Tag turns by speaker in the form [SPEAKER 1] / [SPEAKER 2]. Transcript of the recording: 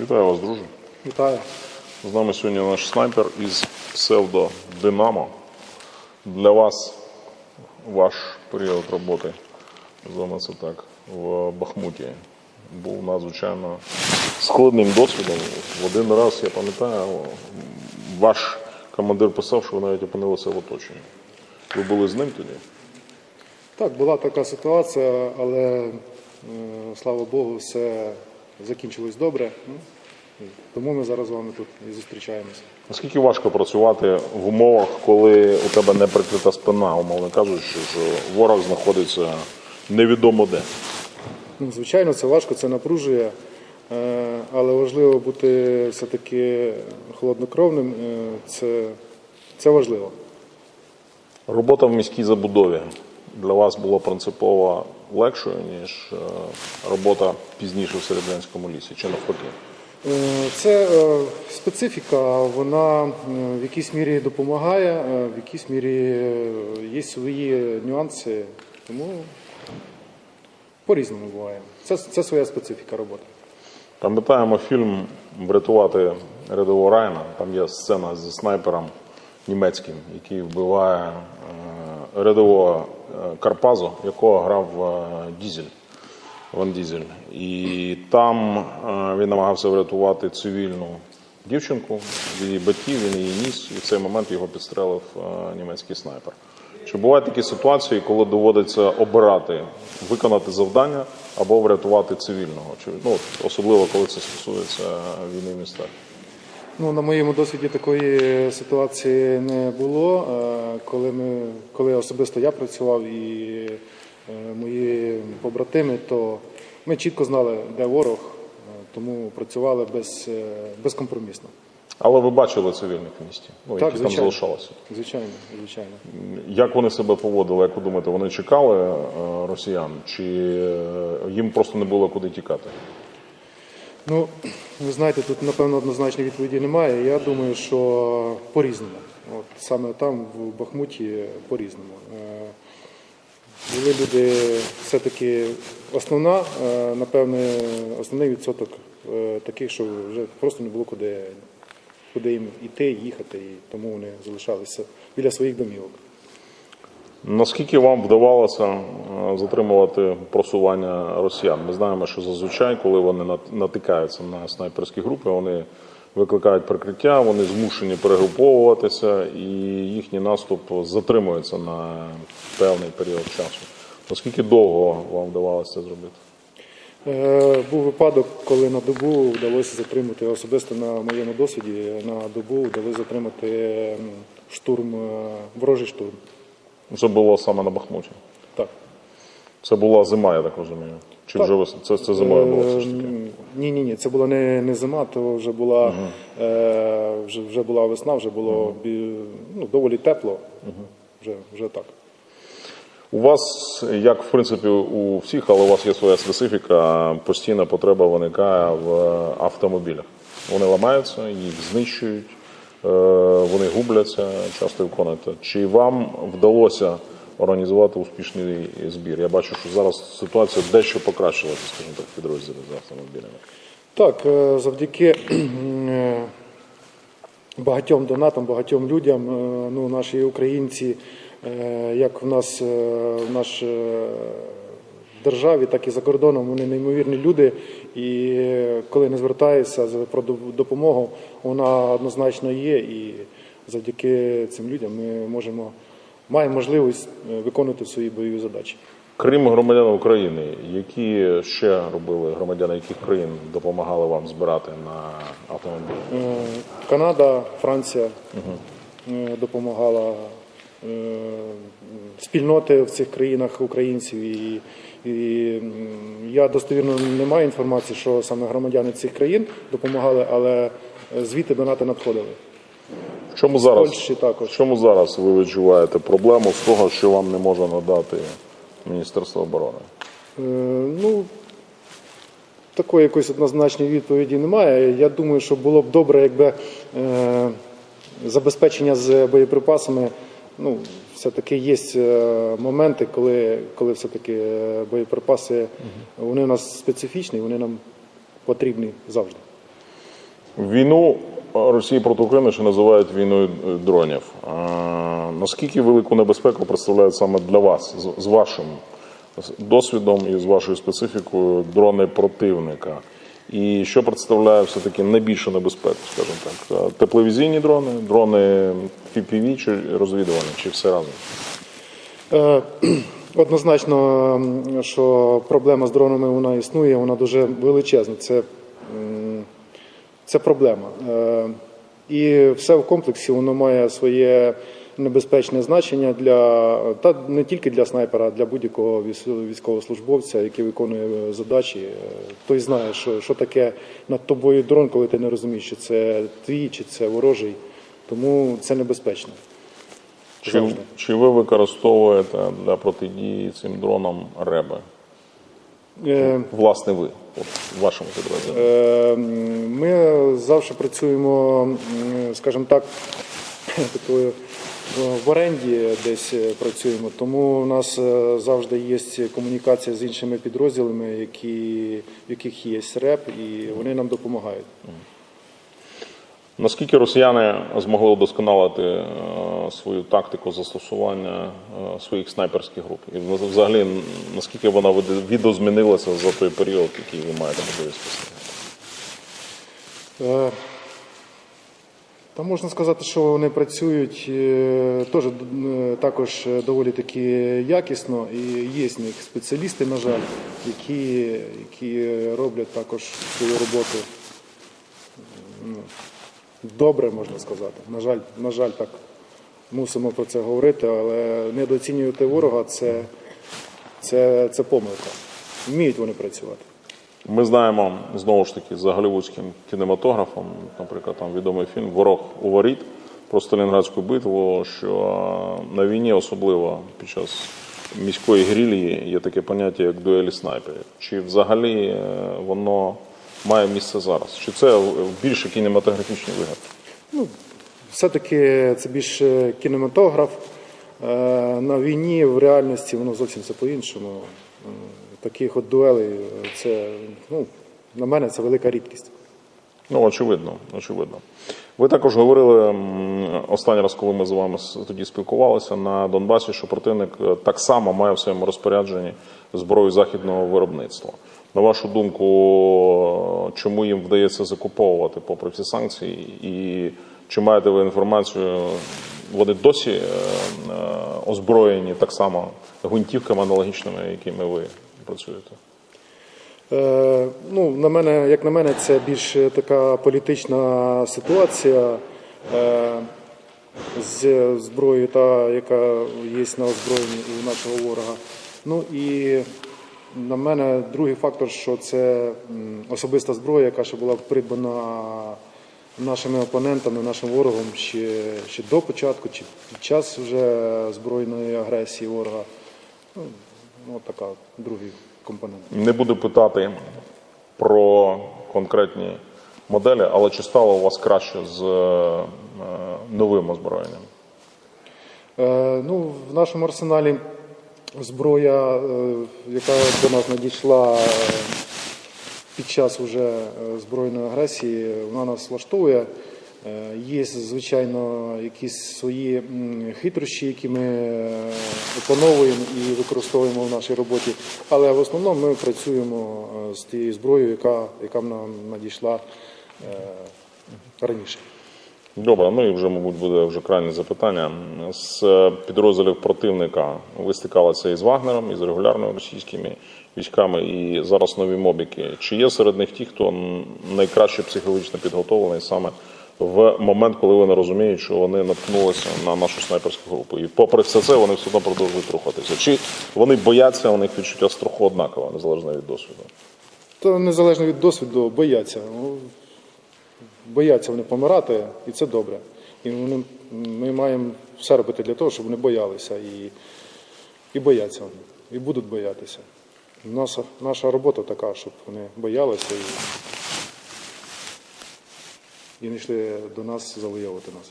[SPEAKER 1] Вітаю вас, друже.
[SPEAKER 2] Вітаю.
[SPEAKER 1] З нами сьогодні наш снайпер із псевдо Динамо. Для вас ваш період роботи, називаємо це так, в Бахмуті був надзвичайно складним досвідом. В один раз, я пам'ятаю, ваш командир писав, що ви навіть опинилися в оточенні. Ви були з ним тоді?
[SPEAKER 2] Так, була така ситуація, але слава Богу, все закінчилось добре. Ну, Тому ми зараз з вами тут і зустрічаємося.
[SPEAKER 1] Наскільки важко працювати в умовах, коли у тебе не прикрита спина, умовно кажучи, що ворог знаходиться невідомо де?
[SPEAKER 2] Ну, звичайно, це важко, це напружує, е, але важливо бути все-таки холоднокровним. е, Це, це важливо.
[SPEAKER 1] Робота в міській забудові для вас була принципово легшою, ніж е, робота пізніше в Серебрянському лісі, чи навпаки?
[SPEAKER 2] Е, Це е, специфіка, вона в якійсь мірі допомагає, в якійсь мірі є свої нюанси, тому по-різному буває. Це, це своя специфіка роботи.
[SPEAKER 1] Пам'ятаємо фільм Врятувати рядового Райана. Там є сцена зі снайпером німецьким, який вбиває рядового е, Карпазу, якого грав е, Дізель. Ван Дізель. І там е, він намагався врятувати цивільну дівчинку, її батьків, він її ніс, і в цей момент його підстрелив німецький снайпер. Чи бувають такі ситуації, коли доводиться обирати, виконати завдання або врятувати цивільного? Чи ну особливо коли це стосується війни в містах?
[SPEAKER 2] Ну, на моєму досвіді такої ситуації не було. Е, Коли, ми, коли особисто я працював і е, мої побратими, то ми чітко знали, де ворог, е, тому працювали без, безкомпромісно.
[SPEAKER 1] Але ви бачили цивільних в місті, ну,
[SPEAKER 2] Так,
[SPEAKER 1] які там залишалися.
[SPEAKER 2] Звичайно, звичайно.
[SPEAKER 1] Як вони себе поводили? Як ви думаєте, вони чекали росіян, чи їм просто не було куди тікати?
[SPEAKER 2] Ну, ви знаєте, тут напевно однозначної відповіді немає. Я думаю, що по-різному. От саме там, в Бахмуті, по-різному. Е, Були люди все-таки основна, е, напевне, основний відсоток е, таких, що вже просто не було куди, куди їм йти, їхати, і тому вони залишалися біля своїх домівок.
[SPEAKER 1] Наскільки вам вдавалося е, затримувати просування росіян? Ми знаємо, що зазвичай, коли вони натикаються на снайперські групи, вони викликають прикриття, вони змушені перегруповуватися, і їхній наступ затримується на певний період часу. Наскільки довго вам вдавалося це зробити?
[SPEAKER 2] Е, Був випадок, коли на добу вдалося затримати, особисто на моєму досвіді, на добу вдалося затримати штурм, е, ворожий штурм.
[SPEAKER 1] Це було саме на Бахмуті.
[SPEAKER 2] Так.
[SPEAKER 1] Це була зима, я так розумію. Чи вже весна? Це, це зимою було все ж таки?
[SPEAKER 2] Ні, ні, ні, це була не, не зима, то вже була, е, вже, вже була весна, вже було бі- ну, доволі тепло. Вже, вже так.
[SPEAKER 1] У вас, як в принципі у всіх, але у вас є своя специфіка, постійна потреба виникає в автомобілях. Вони ламаються, їх знищують, е, вони губляться, часто виконуєте. Чи вам вдалося організувати успішний збір? Я бачу, що зараз ситуація дещо покращилася, скажімо так, в підрозділі з автомобілями.
[SPEAKER 2] Так, е, завдяки е, багатьом донатам, багатьом людям, е, ну, наші українці, е, як в нас е, наш е, державі, так і за кордоном, вони неймовірні люди. І е, коли не звертаються за про допомогу, вона однозначно є. І завдяки цим людям ми можемо маємо можливість е, виконувати свої бойові задачі.
[SPEAKER 1] Крім громадян України, які ще робили громадяни яких країн допомагали вам збирати на автомобілі?
[SPEAKER 2] Е, Канада, Франція е, допомагала спільноти в цих країнах українців. І, і я достовірно не маю інформації, що саме громадяни цих країн допомагали, але звідти донати надходили.
[SPEAKER 1] В чому зараз,
[SPEAKER 2] Польщі також.
[SPEAKER 1] В чому зараз ви відчуваєте проблему з того, що вам не може надати Міністерство оборони?
[SPEAKER 2] Е, Ну, такої якоїсь однозначної відповіді немає. Я думаю, що було б добре, якби е, забезпечення з боєприпасами. Ну, все-таки є е, моменти, коли, коли все-таки е, боєприпаси вони у нас специфічні, вони нам потрібні завжди.
[SPEAKER 1] Війну Росії проти України ще називають війною е, дронів. А, наскільки велику небезпеку представляють саме для вас з, з вашим досвідом і з вашою специфікою дрони противника? І що представляє все-таки найбільшу небезпеку, скажімо так? Е, Тепловізійні дрони, дрони FPV чи розвідувальні, чи все разом?
[SPEAKER 2] Е, Однозначно, що проблема з дронами вона існує, вона дуже величезна. Це, це проблема. Е, І все в комплексі воно має своє небезпечне значення для та не тільки для снайпера, а для будь-якого військовослужбовця, який виконує задачі. Е, Той знає, що, що таке над тобою дрон, коли ти не розумієш, чи це твій, чи це ворожий. Тому це небезпечно.
[SPEAKER 1] Чи, чи ви використовуєте для протидії цим дронам реби?
[SPEAKER 2] Е,
[SPEAKER 1] Власне, ви от, в вашому підрозділі?
[SPEAKER 2] Е, Ми завжди працюємо, скажімо так, такою е, в оренді десь е, працюємо, тому у нас е, завжди є комунікація з іншими підрозділами, які, в яких є РЕП, і вони нам допомагають.
[SPEAKER 1] Наскільки росіяни змогли удосконалити е, свою тактику застосування е, своїх снайперських груп? І взагалі, наскільки вона відозмінилася за той період, який ви маєте можливість спостерігати?
[SPEAKER 2] Та можна сказати, що вони працюють е, теж е, також е, доволі таки якісно, і є в них спеціалісти, на жаль, які, які роблять також свою роботу ну, добре, можна сказати. На жаль, на жаль, так мусимо про це говорити, але недооцінювати ворога це, це, це помилка. Вміють вони працювати.
[SPEAKER 1] Ми знаємо знову ж таки за голівудським кінематографом, наприклад, там відомий фільм Ворог у воріт про Сталінградську битву, що на війні, особливо під час міської грілії, є таке поняття як дуелі снайперів. Чи взагалі е, воно має місце зараз? Чи це більше кінематографічний вигад?
[SPEAKER 2] Все-таки це більше кінематограф. Е, На війні в реальності воно зовсім все по-іншому. Таких от дуелей е, це, ну, на мене, це велика рідкість.
[SPEAKER 1] Ну, очевидно, очевидно. Ви також говорили останній раз, коли ми з вами тоді спілкувалися на Донбасі, що противник е, так само має в своєму розпорядженні зброю західного виробництва. На вашу думку, чому їм вдається закуповувати попри всі санкції? І чи маєте ви інформацію? Вони досі е, озброєні так само гвинтівками аналогічними, якими ви працюєте?
[SPEAKER 2] Е, ну, на мене, як на мене, це більш така політична ситуація е, з зброєю, та, яка є на озброєнні у нашого ворога. Ну і на мене другий фактор, що це особиста зброя, яка ще була придбана нашими опонентами, нашим ворогом ще, ще до початку, чи під час вже збройної агресії ворога. Ну, така другий компонент.
[SPEAKER 1] Не буду питати про конкретні моделі, але чи стало у вас краще з е, новим озброєнням?
[SPEAKER 2] Е, Ну, в нашому арсеналі зброя, е, яка до нас надійшла е, під час уже е, збройної агресії, вона нас влаштовує. Е, Є, звичайно, якісь свої хитрощі, які ми е, опановуємо і використовуємо в нашій роботі. Але в основному ми працюємо е, з тією зброєю, яка, яка нам надійшла раніше.
[SPEAKER 1] Добре, ну і вже, мабуть, буде вже крайнє запитання. З підрозділів противника ви стикалися із Вагнером, із регулярними російськими військами, і зараз нові мобіки. Чи є серед них ті, хто найкраще психологічно підготовлений саме в момент, коли вони розуміють, що вони наткнулися на нашу снайперську групу? І попри все це вони все одно продовжують рухатися. Чи вони бояться, у них відчуття страху однакове, незалежно від досвіду?
[SPEAKER 2] То незалежно від досвіду, бояться. Ну, Бояться вони помирати, і це добре. І вони, ми маємо все робити для того, щоб вони боялися і, і бояться вони, і будуть боятися. Наша, наша робота така, щоб вони боялися і, і не йшли до нас завойовувати нас.